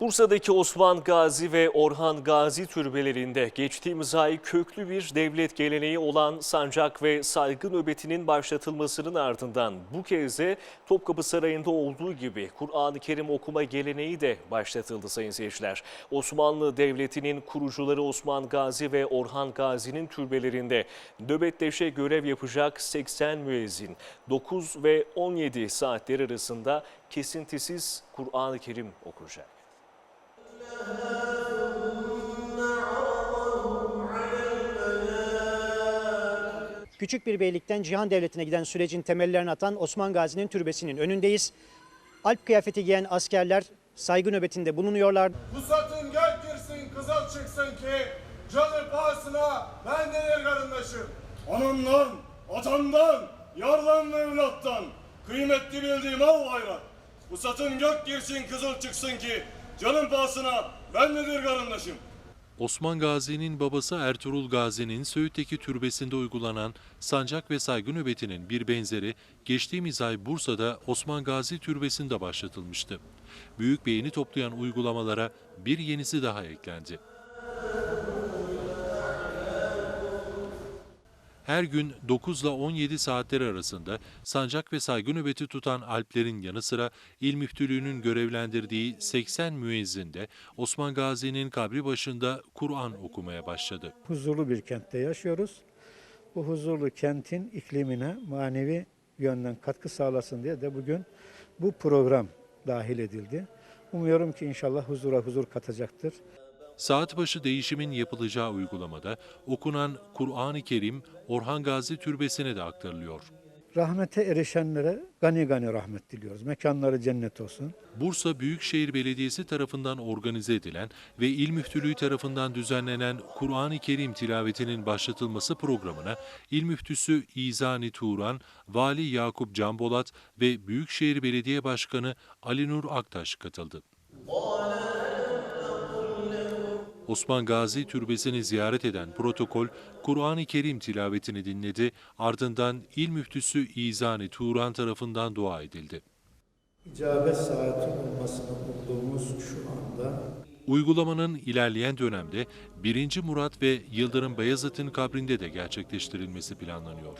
Bursa'daki Osman Gazi ve Orhan Gazi türbelerinde geçtiğimiz ay köklü bir devlet geleneği olan sancak ve saygı nöbetinin başlatılmasının ardından bu kez de Topkapı Sarayı'nda olduğu gibi Kur'an-ı Kerim okuma geleneği de başlatıldı sayın seyirciler. Osmanlı Devleti'nin kurucuları Osman Gazi ve Orhan Gazi'nin türbelerinde nöbetleşe görev yapacak 80 müezzin 9 ve 17 saatler arasında kesintisiz Kur'an-ı Kerim okuyacak. Küçük bir beylikten Cihan Devleti'ne giden sürecin temellerini atan Osman Gazi'nin türbesinin önündeyiz. Alp kıyafeti giyen askerler saygı nöbetinde bulunuyorlar. Pusatın gök girsin kızıl çıksın ki canı pahasına ben denir karındaşım. Anamdan, atamdan, yardan ve evlattan kıymetli bildiğim al hayrat. Pusatın gök girsin kızıl çıksın ki canın pahasına ben nedir karındaşım. Osman Gazi'nin babası Ertuğrul Gazi'nin Söğüt'teki türbesinde uygulanan sancak ve saygı nöbetinin bir benzeri geçtiğimiz ay Bursa'da Osman Gazi Türbesi'nde başlatılmıştı. Büyük beğeni toplayan uygulamalara bir yenisi daha eklendi. Her gün 9 ile 17 saatler arasında sancak ve saygı nöbeti tutan alplerin yanı sıra İl Müftülüğü'nün görevlendirdiği 80 müezzin de Osman Gazi'nin kabri başında Kur'an okumaya başladı. huzurlu bir kentte yaşıyoruz. Bu huzurlu kentin iklimine manevi yönden katkı sağlasın diye de bugün bu program dahil edildi. Umuyorum ki inşallah huzura huzur katacaktır. Saat başı değişimin yapılacağı uygulamada okunan Kur'an-ı Kerim Orhan Gazi Türbesi'ne de aktarılıyor. Rahmete erişenlere gani gani rahmet diliyoruz. Mekanları cennet olsun. Bursa Büyükşehir Belediyesi tarafından organize edilen ve İl Müftülüğü tarafından düzenlenen Kur'an-ı Kerim tilavetinin başlatılması programına İl Müftüsü İzani Turan, Vali Yakup Canbolat ve Büyükşehir Belediye Başkanı Ali Nur Aktaş katıldı. Osman Gazi Türbesi'ni ziyaret eden protokol, Kur'an-ı Kerim tilavetini dinledi, ardından İl Müftüsü İzani Turan tarafından dua edildi. İcabet saati olmasını umduğumuz şu anda Uygulamanın ilerleyen dönemde 1. Murat ve Yıldırım Beyazıt'ın kabrinde de gerçekleştirilmesi planlanıyor.